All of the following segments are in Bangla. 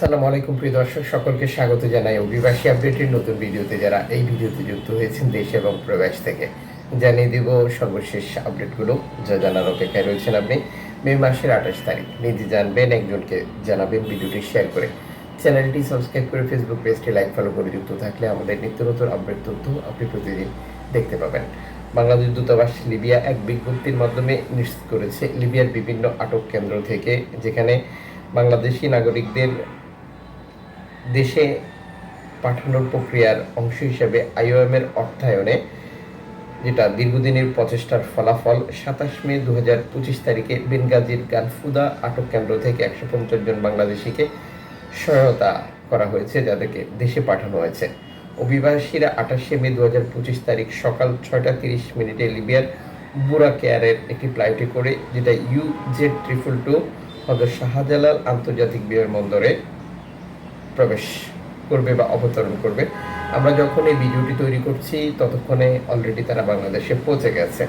আসসালামু আলাইকুম, প্রিয় দর্শক, সকলকে স্বাগত জানাই অভিবাসী আপডেটের নতুন ভিডিওতে। যারা এই ভিডিওতে যুক্ত হয়েছেন দেশ এবং প্রবাস থেকে, জানিয়ে দিব সর্বশেষ আপডেটগুলো। যা জানার অপেক্ষায় রয়েছেন আপনি, মে মাসের আঠাশ তারিখ। নিজে জানবেন, একজনকে জানাবেন ভিডিওটি শেয়ার করে। চ্যানেলটি সাবস্ক্রাইব করে ফেসবুক পেজটি লাইক, ফলো করে যুক্ত থাকলে আমাদের নিত্য নতুন আপডেট তথ্য আপনি প্রতিদিন দেখতে পাবেন। বাংলাদেশ দূতাবাস লিবিয়া এক বিজ্ঞপ্তির মাধ্যমে নিশ্চিত করেছে, লিবিয়ার বিভিন্ন আটক কেন্দ্র থেকে, যেখানে বাংলাদেশি নাগরিকদের দেশে পাঠানোর প্রক্রিয়ার অংশ হিসেবে আইওএমের অর্থায়নে, যেটা দীর্ঘদিনের প্রচেষ্টার ফলাফল, সাতাশ মে দু হাজার পঁচিশ তারিখে বেনগাজির গানফুদা আটক কেন্দ্র থেকে একশো পঞ্চাশ জন বাংলাদেশিকে সহায়তা করা হয়েছে, যাদেরকে দেশে পাঠানো হয়েছে। অভিবাসীরা আঠাশে মে দু হাজার পঁচিশ তারিখ সকাল ছয়টা তিরিশ মিনিটে লিবিয়ার বুরা কেয়ারের একটি ফ্লাইটে করে, যেটা ইউ জেড ট্রিপল টু হজরত শাহজালাল আন্তর্জাতিক বিমানবন্দরে প্রবেশ করবে বা অবতরণ করবে। আমরা যখন এই ভিডিওটি তৈরি করছি, ততক্ষণে অলরেডি তারা বাংলাদেশে পৌঁছে গেছে।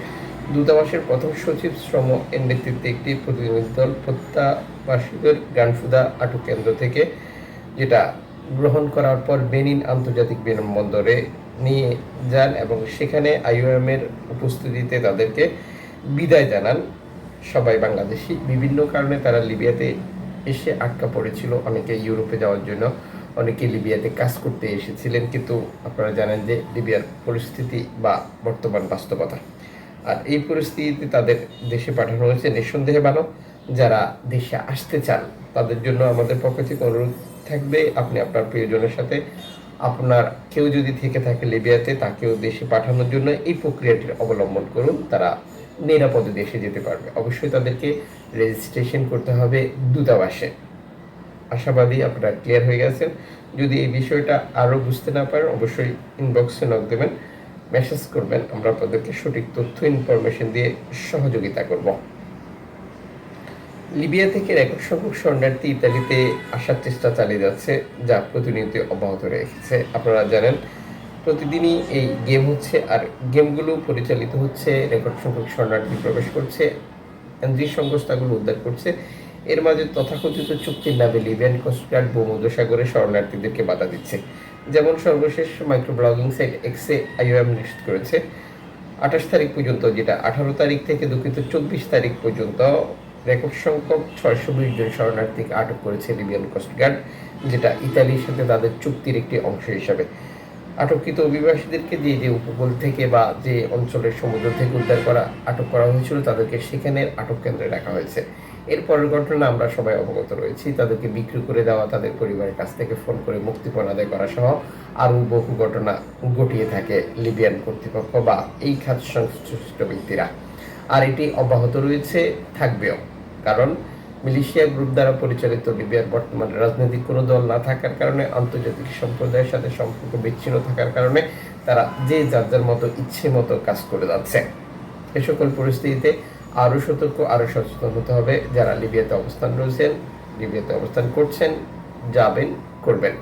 দূতাবাসের প্রথম সচিব, শ্রম এর নেতৃত্বে একটি প্রতিনিধি দল, প্রত্যাবাসীদের গানফুদা আটক কেন্দ্র থেকে, যেটা গ্রহণ করার পর বেনিন আন্তর্জাতিক বিমানবন্দরে নিয়ে যান এবং সেখানে আইওএম এর উপস্থিতিতে তাদেরকে বিদায় জানান। সবাই বাংলাদেশি। বিভিন্ন কারণে তারা লিবিয়াতে এসে আটকা পড়েছিল। অনেকে ইউরোপে যাওয়ার জন্য, অনেকে লিবিয়াতে কাজ করতে এসেছিলেন। কিন্তু আপনারা জানেন যে লিবিয়ার পরিস্থিতি বা বর্তমান বাস্তবতা। আর এই পরিস্থিতিতে তাদের দেশে পাঠানো হয়েছে নিঃসন্দেহে ভালো। যারা দেশে আসতে চান, তাদের জন্য আমাদের পক্ষ থেকে অনুরোধ থাকবে, আপনি আপনার প্রিয়জনের সাথে, আপনার কেউ যদি থেকে থাকে লিবিয়াতে, তাকেও দেশে পাঠানোর জন্য এই প্রক্রিয়াটির অবলম্বন করুন। তারা নিরাপদে দেশে যেতে পারবে। অবশ্যই তাদেরকে রেজিস্ট্রেশন করতে হবে দূতাবাসে। আশাবাদী আপনারা ক্লিয়ার হয়ে গেছেন। যদি এই বিষয়টা আরও বুঝতে না পারেন, অবশ্যই ইনবক্সে নক দেবেন মেসেজ করবেন। আমরা আপনাদেরকে সঠিক তথ্য ইনফরমেশন দিয়ে সহযোগিতা করব। লিবিয়া থেকে রেকর্ড সংখ্যক শরণার্থী ইতালিতে আসার চেষ্টা চালিয়ে যাচ্ছে, যা প্রতিনিয়ত অব্যাহত রেখেছে আপনারা জানেন প্রতিদিনই এই গেম হচ্ছে, আর গেমগুলো পরিচালিত হচ্ছে, রেকর্ড সংখ্যক শরণার্থী প্রবেশ করছে যে সংস্থাগুলো উদ্ধার করছে। এর মাঝে তথাকথিত চুক্তির নামে লিবিয়ান কোস্টগার্ড ভূমধ্যসাগরে শরণার্থীদেরকে বাধা দিচ্ছে। যেমন সর্বশেষ মাইক্রো ব্লগিং সাইট এক্সে আইওএম নিশ্চিত করেছে। আঠাশ তারিখ পর্যন্ত, যেটা আঠারো তারিখ থেকে দুঃখিত, চব্বিশ তারিখ পর্যন্ত রেকর্ড সংখ্যক ছয়শো বিশ জন শরণার্থীকে আটক করেছে লিবিয়ান কোস্টগার্ড যেটা ইতালির সাথে তাদের চুক্তির একটি অংশ হিসাবে। আটককৃত অভিবাসীদেরকে যে যে উপকূল থেকে বা যে অঞ্চলের সমুদ্র থেকে উদ্ধার করা, আটক করা হয়েছিল, তাদেরকে সেখানে আটক কেন্দ্রে রাখা হয়েছে। এর পরের ঘটনা আমরা সবাই অবগত রয়েছি। তাদেরকে বিক্রি করে দেওয়া, তাদের পরিবারের কাছ থেকে ফোন করে মুক্তিপণ আদায় করা সহ আরও বহু ঘটনা ঘটিয়ে থাকে লিবিয়ান কর্তৃপক্ষ বা এই খাত সংশ্লিষ্ট ব্যক্তিরা। আর এটি অব্যাহত রয়েছে, থাকবেও। কারণ মিলিশিয়া গ্রুপ দ্বারা পরিচালিত লিবিয়ার বর্তমান রাজনৈতিক কোনো দল না থাকার কারণে, আন্তর্জাতিক সম্প্রদায়ের সাথে সম্পর্ক বিচ্ছিন্ন থাকার কারণে তারা যে যার যার মতো ইচ্ছে মতো কাজ করে যাচ্ছে। এ সকল পরিস্থিতিতে আরও সতর্ক, আরও সচেতন হতে হবে। যারা লিবিয়াতে অবস্থান রয়েছেন, লিবিয়াতে অবস্থান করছেন, যাবেন, করবেন।